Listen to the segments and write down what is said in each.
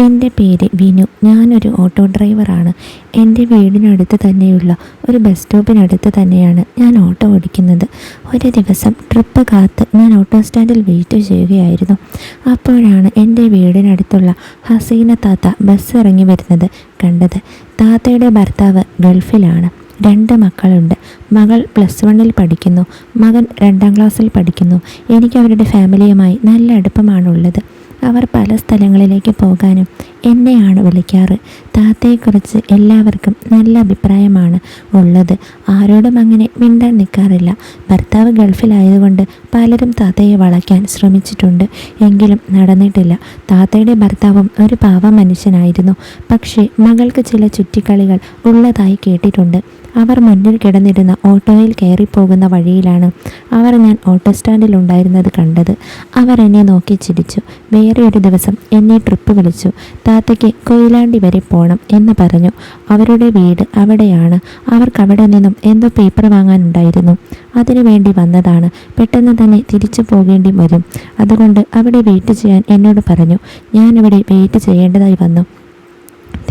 എന്റെ പേര് വിനു. ഞാനൊരു ഓട്ടോ ഡ്രൈവറാണ്. എന്റെ വീടിനടുത്ത് തന്നെയുള്ള ഒരു ബസ് സ്റ്റോപ്പിനടുത്ത് തന്നെയാണ് ഞാൻ ഓട്ടോ ഓടിക്കുന്നത്. ഒരു ദിവസം ട്രിപ്പ് കാത്ത് ഞാൻ ഓട്ടോ സ്റ്റാൻഡിൽ വെയിറ്റ് ചെയ്യുകയായിരുന്നു. അപ്പോഴാണ് എന്റെ വീടിനടുത്തുള്ള ഹസീന താത്ത ബസ് ഇറങ്ങി വരുന്നത് കണ്ടത്. താത്തയുടെ ഭർത്താവ് ഗൾഫിലാണ്. രണ്ട് മക്കളുണ്ട്. മകൾ പ്ലസ് വണ്ണിൽ പഠിക്കുന്നു. മകൻ രണ്ടാം ക്ലാസ്സിൽ പഠിക്കുന്നു. എനിക്ക് അവരുടെ ഫാമിലിയുമായി നല്ല അടുപ്പമാണുള്ളത്. അവർ പല സ്ഥലങ്ങളിലേക്ക് പോകാനും എന്നെയാണ് വിളിക്കാറ്. താത്തയെക്കുറിച്ച് എല്ലാവർക്കും നല്ല അഭിപ്രായമാണ് ഉള്ളത്. ആരോടും അങ്ങനെ മിണ്ടാൻ നിൽക്കാറില്ല. ഭർത്താവ് ഗൾഫിലായതുകൊണ്ട് പലരും താത്തയെ വളയ്ക്കാൻ ശ്രമിച്ചിട്ടുണ്ട്. എങ്കിലും നടന്നിട്ടില്ല. താത്തയുടെ ഭർത്താവും ഒരു പാവ മനുഷ്യനായിരുന്നു. പക്ഷേ മകൾക്ക് ചില ചുറ്റിക്കളികൾ ഉള്ളതായി കേട്ടിട്ടുണ്ട്. അവർ മുന്നിൽ കിടന്നിരുന്ന ഓട്ടോയിൽ കയറിപ്പോകുന്ന വഴിയിലാണ് അവർ ഞാൻ ഓട്ടോ സ്റ്റാൻഡിൽ ഉണ്ടായിരുന്നത് കണ്ടത്. അവർ എന്നെ നോക്കി ചിരിച്ചു. വേറെ ഒരു ദിവസം എന്നെ ട്രിപ്പ് വിളിച്ചു. താത്തയ്ക്ക് കൊയിലാണ്ടി വരെ പോകണം എന്ന് പറഞ്ഞു. അവരുടെ വീട് അവിടെയാണ്. അവർക്ക് അവിടെ നിന്നും എന്തോ പേപ്പർ വാങ്ങാനുണ്ടായിരുന്നു. അതിനു വേണ്ടി വന്നതാണ്. പെട്ടെന്ന് തന്നെ തിരിച്ചു പോകേണ്ടി വരും. അതുകൊണ്ട് അവിടെ വെയിറ്റ് ചെയ്യാൻ എന്നോട് പറഞ്ഞു. ഞാനിവിടെ വെയിറ്റ് ചെയ്യേണ്ടതായി വന്നു.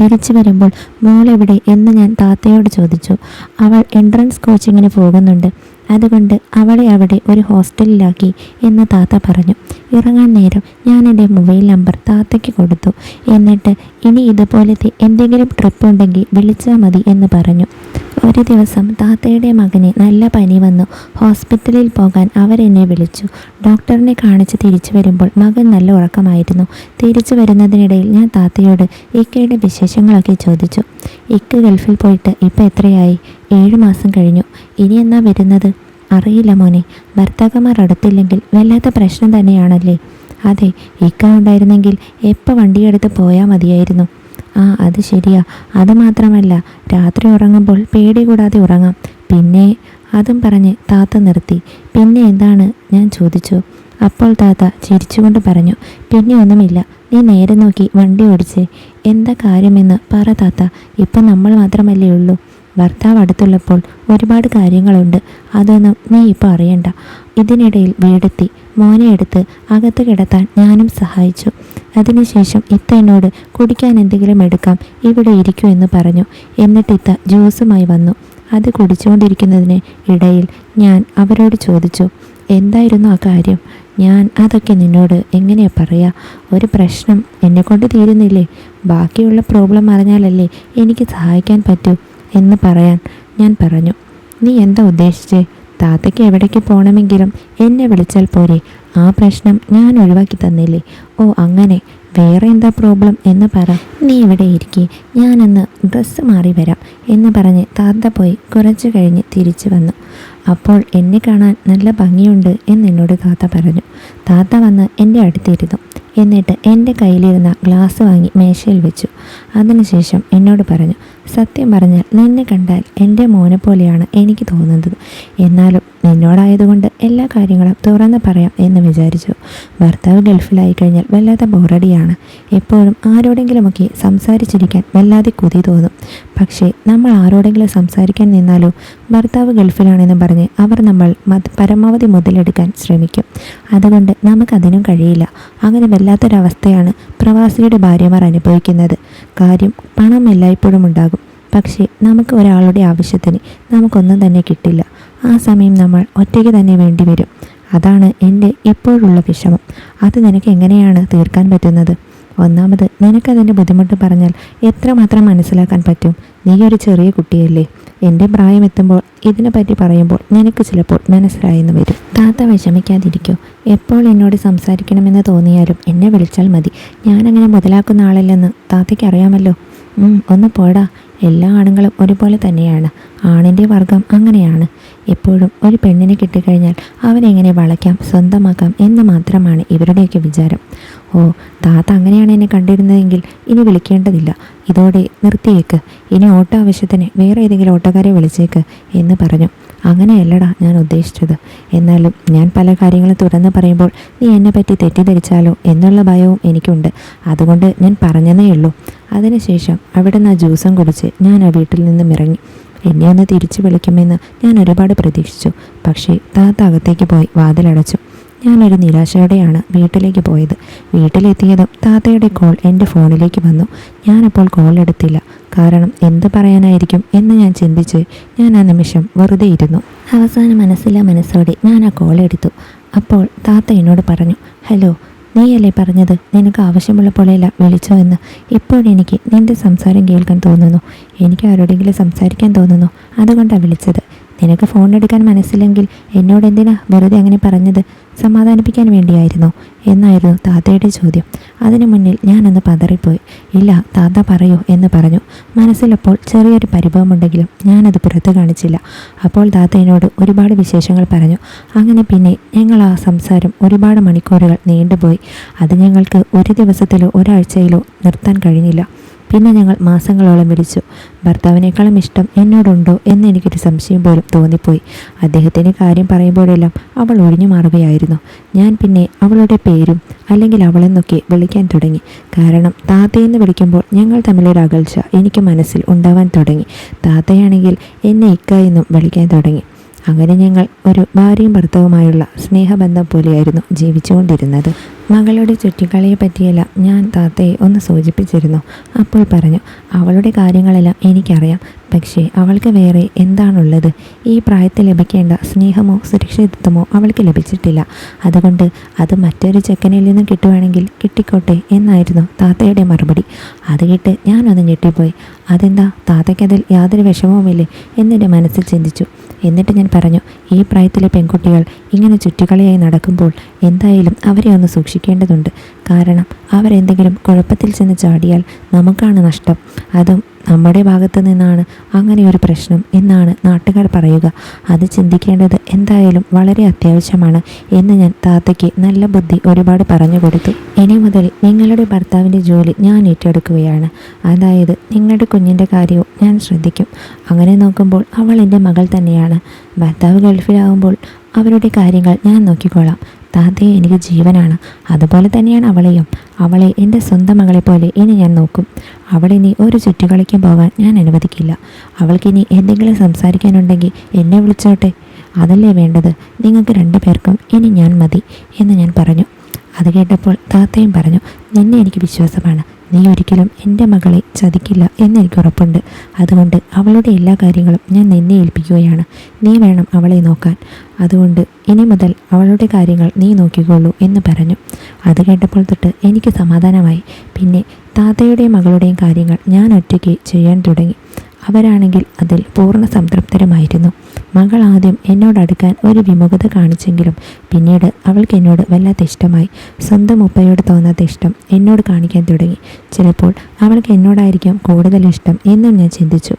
തിരിച്ചു വരുമ്പോൾ മോളെവിടെ എന്ന് ഞാൻ താത്തയോട് ചോദിച്ചു. അവൾ എൻട്രൻസ് കോച്ചിങ്ങിന് പോകുന്നുണ്ട്. അതുകൊണ്ട് അവളെ അവിടെ ഒരു ഹോസ്റ്റലിലാക്കി എന്ന് താത്ത പറഞ്ഞു. ഇറങ്ങാൻ നേരം ഞാൻ എന്റെ മൊബൈൽ നമ്പർ താത്തയ്ക്ക് കൊടുത്തു. എന്നിട്ട് ഇനി ഇതുപോലത്തെ എന്തെങ്കിലും ട്രിപ്പ് ഉണ്ടെങ്കിൽ വിളിച്ചാൽ മതി എന്ന് പറഞ്ഞു. ഒരു ദിവസം താത്തയുടെ മകന് നല്ല പനി വന്നു. ഹോസ്പിറ്റലിൽ പോകാൻ അവരെന്നെ വിളിച്ചു. ഡോക്ടറിനെ കാണിച്ച് തിരിച്ചു വരുമ്പോൾ മകൻ നല്ല ഉറക്കമായിരുന്നു. തിരിച്ചു വരുന്നതിനിടയിൽ ഞാൻ താത്തയോട് ഇക്കയുടെ വിശേഷങ്ങളൊക്കെ ചോദിച്ചു. ഇക്ക ഗൾഫിൽ പോയിട്ട് ഇപ്പം എത്രയായി? ഏഴ് മാസം കഴിഞ്ഞു. ഇനി എന്നാ വരുന്നത്? അറിയില്ല മോനെ. ഭർത്താക്കന്മാർ അടുത്തില്ലെങ്കിൽ വല്ലാത്ത പ്രശ്നം തന്നെയാണല്ലേ? അതെ ഇക്ക ഉണ്ടായിരുന്നെങ്കിൽ എപ്പോൾ വണ്ടിയെടുത്ത് പോയാൽ മതിയായിരുന്നു. ആ അത് ശരിയാ. അത് മാത്രമല്ല രാത്രി ഉറങ്ങുമ്പോൾ പേടി കൂടാതെ ഉറങ്ങാം. പിന്നെ അതും പറഞ്ഞ് താത്ത നിർത്തി. പിന്നെ എന്താണ് ഞാൻ ചോദിച്ചു. അപ്പോൾ താത്ത ചിരിച്ചുകൊണ്ട് പറഞ്ഞു പിന്നെ ഒന്നുമില്ല. നീ നേരെ നോക്കി വണ്ടി ഓടിച്ചേ. എന്താ കാര്യമെന്ന് പറ താത്ത. ഇപ്പം നമ്മൾ മാത്രമല്ലേ ഉള്ളൂ. ഭർത്താവ് അടുത്തുള്ളപ്പോൾ ഒരുപാട് കാര്യങ്ങളുണ്ട്. അതൊന്നും നീ ഇപ്പോൾ അറിയണ്ട. ഇതിനിടയിൽ വീടെത്തി. മോനെ എടുത്ത് അകത്ത് കിടത്താൻ ഞാനും സഹായിച്ചു. അതിനുശേഷം ഇത്ത എന്നോട് കുടിക്കാൻ എന്തെങ്കിലും എടുക്കാം ഇവിടെ ഇരിക്കൂ എന്ന് പറഞ്ഞു. എന്നിട്ട് ഇത്ത ജ്യൂസുമായി വന്നു. അത് കുടിച്ചുകൊണ്ടിരിക്കുന്നതിന് ഇടയിൽ ഞാൻ അവരോട് ചോദിച്ചു എന്തായിരുന്നു ആ കാര്യം? ഞാൻ അതൊക്കെ നിന്നോട് എങ്ങനെയാ പറയാ? ഒരു പ്രശ്നം എന്നെക്കൊണ്ട് തീരുന്നില്ലേ? ബാക്കിയുള്ള പ്രോബ്ലം അറിഞ്ഞാലല്ലേ എനിക്ക് സഹായിക്കാൻ പറ്റൂ? എന്ന് പറയാൻ ഞാൻ പറഞ്ഞു. നീ എന്താ ഉദ്ദേശിച്ചേ? താത്തയ്ക്ക് എവിടേക്ക് പോകണമെങ്കിലും എന്നെ വിളിച്ചാൽ പോരെ. ആ പ്രശ്നം ഞാൻ ഒഴിവാക്കി തന്നില്ലേ? ഓ അങ്ങനെ. വേറെ എന്താ പ്രോബ്ലം എന്ന് പറ. നീ ഇവിടെ ഇരിക്കേ. ഞാനന്ന് ഡ്രസ്സ് മാറി വരാം എന്ന് പറഞ്ഞ് താത്ത പോയി കുറച്ച് കഴിഞ്ഞ് തിരിച്ചു വന്നു. അപ്പോൾ എന്നെ കാണാൻ നല്ല ഭംഗിയുണ്ട് എന്ന് എന്നോട് താത്ത പറഞ്ഞു. താത്ത വന്ന് എന്റെ അടുത്തിരുന്നു എന്നിട്ട് എന്റെ കയ്യിലിരുന്ന ഗ്ലാസ് വാങ്ങി മേശയിൽ വെച്ചു. അതിനുശേഷം എന്നോട് പറഞ്ഞു സത്യം പറഞ്ഞാൽ നിന്നെ കണ്ടാൽ എന്റെ മോനെ പോലെയാണ് എനിക്ക് തോന്നുന്നത്. എന്നാലും നിന്നോടായതുകൊണ്ട് എല്ലാ കാര്യങ്ങളും തുറന്ന് പറയാം എന്ന് വിചാരിച്ചു. ഭർത്താവ് ഗൾഫിലായി കഴിഞ്ഞാൽ വല്ലാത്ത ബോറടിയാണ്. എപ്പോഴും ആരോടെങ്കിലുമൊക്കെ സംസാരിച്ചിരിക്കാൻ വല്ലാതെ കുതി തോന്നും. പക്ഷേ നമ്മൾ ആരോടെങ്കിലും സംസാരിക്കാൻ നിന്നാലോ ഭർത്താവ് ഗൾഫിലാണെന്ന് പറഞ്ഞ് അവർ നമ്മൾ പരമാവധി മുതലെടുക്കാൻ ശ്രമിക്കും. അതുകൊണ്ട് നമുക്കതിനും കഴിയില്ല. അങ്ങനെ വല്ലാത്തൊരവസ്ഥയാണ് പ്രവാസിയുടെ ഭാര്യമാർ അനുഭവിക്കുന്നത്. കാര്യം പണം എല്ലായ്പ്പോഴും ഉണ്ടാകും. പക്ഷേ നമുക്ക് ഒരാളുടെ ആവശ്യത്തിന് നമുക്കൊന്നും തന്നെ കിട്ടില്ല. ആ സമയം നമ്മൾ ഒറ്റയ്ക്ക് തന്നെ വേണ്ടി വരും. അതാണ് എന്റെ ഇപ്പോഴുള്ള വിഷമം. അത് നിനക്ക് എങ്ങനെയാണ് തീർക്കാൻ പറ്റുന്നത്? ഒന്നാമത് നിനക്കതിന്റെ ബുദ്ധിമുട്ട് പറഞ്ഞാൽ എത്രമാത്രം മനസ്സിലാക്കാൻ പറ്റും? നീ ഒരു ചെറിയ കുട്ടിയല്ലേ. എന്റെ പ്രായം എത്തുമ്പോൾ ഇതിനെപ്പറ്റി പറയുമ്പോൾ നിനക്ക് ചിലപ്പോൾ മനസ്സിലായെന്ന് വരും. താത്ത വിഷമിക്കാതിരിക്കോ. എപ്പോൾ എന്നോട് സംസാരിക്കണമെന്ന് തോന്നിയാലും എന്നെ വിളിച്ചാൽ മതി. ഞാനങ്ങനെ മുതലാക്കുന്ന ആളല്ലെന്ന് താത്തയ്ക്ക് അറിയാമല്ലോ ഒന്ന് പോടാ. എല്ലാ ആണുങ്ങളും ഒരുപോലെ തന്നെയാണ്. ആണിന്റെ വർഗം അങ്ങനെയാണ്. എപ്പോഴും ഒരു പെണ്ണിനെ കിട്ടിക്കഴിഞ്ഞാൽ അവനെങ്ങനെ വളയ്ക്കാം സ്വന്തമാക്കാം എന്ന് മാത്രമാണ് ഇവരുടെയൊക്കെ വിചാരം. ഓ താത്ത അങ്ങനെയാണ് എന്നെ കണ്ടിരുന്നതെങ്കിൽ ഇനി വിളിക്കേണ്ടതില്ല. ഇതോടെ നിർത്തിയേക്ക്. ഇനി ഓട്ടോ ആവശ്യത്തിന് വേറെ ഏതെങ്കിലും ഓട്ടോക്കാരെ വിളിച്ചേക്ക് എന്ന് പറഞ്ഞു. അങ്ങനെയല്ലടാ ഞാൻ ഉദ്ദേശിച്ചത്. എന്നാലും ഞാൻ പല കാര്യങ്ങളും തുറന്ന് പറയുമ്പോൾ നീ എന്നെ പറ്റി തെറ്റിദ്ധരിച്ചാലോ എന്നുള്ള ഭയവും എനിക്കുണ്ട്. അതുകൊണ്ട് ഞാൻ പറഞ്ഞതേ ഉള്ളൂ. അതിനുശേഷം അവിടെ നിന്ന് ആ ജ്യൂസും കുടിച്ച് ഞാൻ ആ വീട്ടിൽ നിന്നും ഇറങ്ങി. എന്നെ ഒന്ന് തിരിച്ചു വിളിക്കുമെന്ന് ഞാൻ ഒരുപാട് പ്രതീക്ഷിച്ചു. പക്ഷേ താത്ത അകത്തേക്ക് പോയി വാതിലടച്ചു. ഞാനൊരു നിരാശയോടെയാണ് വീട്ടിലേക്ക് പോയത്. വീട്ടിലെത്തിയതും താത്തയുടെ കോൾ എന്റെ ഫോണിലേക്ക് വന്നു. ഞാനപ്പോൾ കോൾ എടുത്തില്ല. കാരണം എന്ത് പറയാനായിരിക്കും എന്ന് ഞാൻ ചിന്തിച്ച് ഞാൻ ആ നിമിഷം വെറുതെ ഇരുന്നു. അവസാനം മനസ്സില്ല മനസ്സോടെ ഞാൻ ആ കോൾ എടുത്തു. അപ്പോൾ താത്ത എന്നോട് പറഞ്ഞു ഹലോ നീയല്ലേ പറഞ്ഞത്? നിനക്ക് ആവശ്യമുള്ളപ്പോഴെല്ലാം വിളിച്ചോ എന്ന്. ഇപ്പോഴെനിക്ക് നിന്റെ സംസാരം കേൾക്കാൻ തോന്നുന്നു. എനിക്ക് ആരോടെങ്കിലും സംസാരിക്കാൻ തോന്നുന്നു. അതുകൊണ്ടാണ് വിളിച്ചത്. നിനക്ക് ഫോൺ എടുക്കാൻ മനസ്സില്ലെങ്കിൽ എന്നോട് എന്തിനാ വെറുതെ അങ്ങനെ പറഞ്ഞത്? സമാധാനിപ്പിക്കാൻ വേണ്ടിയായിരുന്നു. എന്നായിരുന്നു താത്തയുടെ ചോദ്യം. അതിനു മുന്നിൽ ഞാനന്ന് പതറിപ്പോയി. ഇല്ല താത്ത പറയൂ എന്ന് പറഞ്ഞു. മനസ്സിലപ്പോൾ ചെറിയൊരു പരിഭവമുണ്ടെങ്കിലും ഞാനത് പുറത്ത് കാണിച്ചില്ല. അപ്പോൾ താത്ത എന്നോട് ഒരുപാട് വിശേഷങ്ങൾ പറഞ്ഞു. അങ്ങനെ പിന്നെ ഞങ്ങൾ ആ സംസാരം ഒരുപാട് മണിക്കൂറുകൾ നീണ്ടുപോയി. അത് ഞങ്ങൾക്ക് ഒരു ദിവസത്തിലോ ഒരാഴ്ചയിലോ നിർത്താൻ കഴിഞ്ഞില്ല. പിന്നെ ഞങ്ങൾ മാസങ്ങളോളം വിളിച്ചു. ഭർത്താവിനേക്കാളും ഇഷ്ടം എന്നോടുണ്ടോ എന്ന് എനിക്കൊരു സംശയം പോലും തോന്നിപ്പോയി. അദ്ദേഹത്തിന്റെ കാര്യം പറയുമ്പോഴെല്ലാം അവൾ ഒഴിഞ്ഞു മാറുകയായിരുന്നു. ഞാൻ പിന്നെ അവളുടെ പേരും അല്ലെങ്കിൽ അവളെന്നൊക്കെ വിളിക്കാൻ തുടങ്ങി. കാരണം താത്തയെന്ന് വിളിക്കുമ്പോൾ ഞങ്ങൾ തമ്മിലൊരു അകൽച്ച എനിക്ക് മനസ്സിൽ ഉണ്ടാവാൻ തുടങ്ങി. താത്തയാണെങ്കിൽ എന്നെ ഇക്ക എന്നും വിളിക്കാൻ തുടങ്ങി. അങ്ങനെ ഞങ്ങൾ ഒരു ഭാര്യയും ഭർത്താവുമായുള്ള സ്നേഹബന്ധം പോലെയായിരുന്നു ജീവിച്ചുകൊണ്ടിരുന്നത്. മകളുടെ ചുറ്റിക്കളിയെ പറ്റിയല്ല ഞാൻ താത്തയെ ഒന്ന് സൂചിപ്പിച്ചിരുന്നു. അപ്പോൾ പറഞ്ഞു അവളുടെ കാര്യങ്ങളെല്ലാം എനിക്കറിയാം. പക്ഷേ അവൾക്ക് വേറെ എന്താണുള്ളത്? ഈ പ്രായത്തിൽ ലഭിക്കേണ്ട സ്നേഹമോ സുരക്ഷിതത്വമോ അവൾക്ക് ലഭിച്ചിട്ടില്ല. അതുകൊണ്ട് അത് മറ്റൊരു ചെക്കനിൽ നിന്നും കിട്ടുവാണെങ്കിൽ കിട്ടിക്കോട്ടെ എന്നായിരുന്നു താത്തയുടെ മറുപടി. അത് കേട്ട് ഞാനൊന്ന് ഞെട്ടിപ്പോയി. അതെന്താ? താത്തയ്ക്കതിൽ യാതൊരു വിഷമവുമില്ലേ? എന്നെന്റെ മനസ്സിൽ ചിന്തിച്ചു. എന്നിട്ട് ഞാൻ പറഞ്ഞു ഈ പ്രായത്തിലെ പെൺകുട്ടികൾ ഇങ്ങനെ ചുറ്റുകളിയായി നടക്കുമ്പോൾ എന്തായാലും അവരെ ഒന്ന് സൂക്ഷിക്കേണ്ടതുണ്ട്. കാരണം അവരെന്തെങ്കിലും കുഴപ്പത്തിൽ ചെന്ന് ചാടിയാൽ നമുക്കാണ് നഷ്ടം. അതും നമ്മുടെ ഭാഗത്ത് നിന്നാണ് അങ്ങനെ ഒരു പ്രശ്നം എന്നാണ് നാട്ടുകാർ പറയുക. അത് ചിന്തിക്കേണ്ടത് എന്തായാലും വളരെ അത്യാവശ്യമാണ് എന്ന് ഞാൻ താത്തയ്ക്ക് നല്ല ബുദ്ധി ഒരുപാട് പറഞ്ഞു കൊടുത്തു. ഇനി മുതൽ നിങ്ങളുടെ ഭർത്താവിന്റെ ജോലി ഞാൻ ഏറ്റെടുക്കുകയാണ്. അതായത് നിങ്ങളുടെ കുഞ്ഞിന്റെ കാര്യവും ഞാൻ ശ്രദ്ധിക്കും. അങ്ങനെ നോക്കുമ്പോൾ അവൾ എന്റെ മകൾ തന്നെയാണ്. ഭർത്താവ് ഗൾഫിലാവുമ്പോൾ അവരുടെ കാര്യങ്ങൾ ഞാൻ നോക്കിക്കോളാം. താത്തയെ എനിക്ക് ജീവനാണ്. അതുപോലെ തന്നെയാണ് അവളെയും. അവളെ എന്റെ സ്വന്തം മകളെ പോലെ ഇനി ഞാൻ നോക്കും. അവളെ അവളിനി ഒരു ചുറ്റുകളിക്കും പോകാൻ ഞാൻ അനുവദിക്കില്ല. അവൾക്കിനി എന്തെങ്കിലും സംസാരിക്കാനുണ്ടെങ്കിൽ എന്നെ വിളിച്ചോട്ടെ. അതല്ലേ വേണ്ടത്? നിങ്ങൾക്ക് രണ്ടു പേർക്കും ഇനി ഞാൻ മതി എന്ന് ഞാൻ പറഞ്ഞു. അത് കേട്ടപ്പോൾ താത്തയും പറഞ്ഞു നിന്നെ എനിക്ക് വിശ്വാസമാണ്. നീ ഒരിക്കലും എന്റെ മകളെ ചതിക്കില്ല എന്നെനിക്ക് ഉറപ്പുണ്ട്. അതുകൊണ്ട് അവളുടെ എല്ലാ കാര്യങ്ങളും ഞാൻ നിന്നെ ഏൽപ്പിക്കുകയാണ്. നീ വേണം അവളെ നോക്കാൻ. അതുകൊണ്ട് ഇനി മുതൽ അവളുടെ കാര്യങ്ങൾ നീ നോക്കിക്കൊള്ളൂ എന്ന് പറഞ്ഞു. അത് കേട്ടപ്പോൾ തൊട്ട് എനിക്ക് സമാധാനമായി. പിന്നെ താത്തയുടെയും മകളുടെയും കാര്യങ്ങൾ ഞാൻ ഒറ്റയ്ക്ക് ചെയ്യാൻ തുടങ്ങി. അവരാണെങ്കിൽ അതിൽ പൂർണ സംതൃപ്തരുമായിരുന്നു. മകൾ ആദ്യം എന്നോടടുക്കാൻ ഒരു വിമുഖത കാണിച്ചെങ്കിലും പിന്നീട് അവൾക്ക് എന്നോട് വല്ലാത്ത ഇഷ്ടമായി. സ്വന്തം ഉപ്പയോട് തോന്നാത്ത ഇഷ്ടം എന്നോട് കാണിക്കാൻ തുടങ്ങി. ചിലപ്പോൾ അവൾക്ക് എന്നോടായിരിക്കാം കൂടുതൽ ഇഷ്ടം എന്നും ഞാൻ ചിന്തിച്ചു.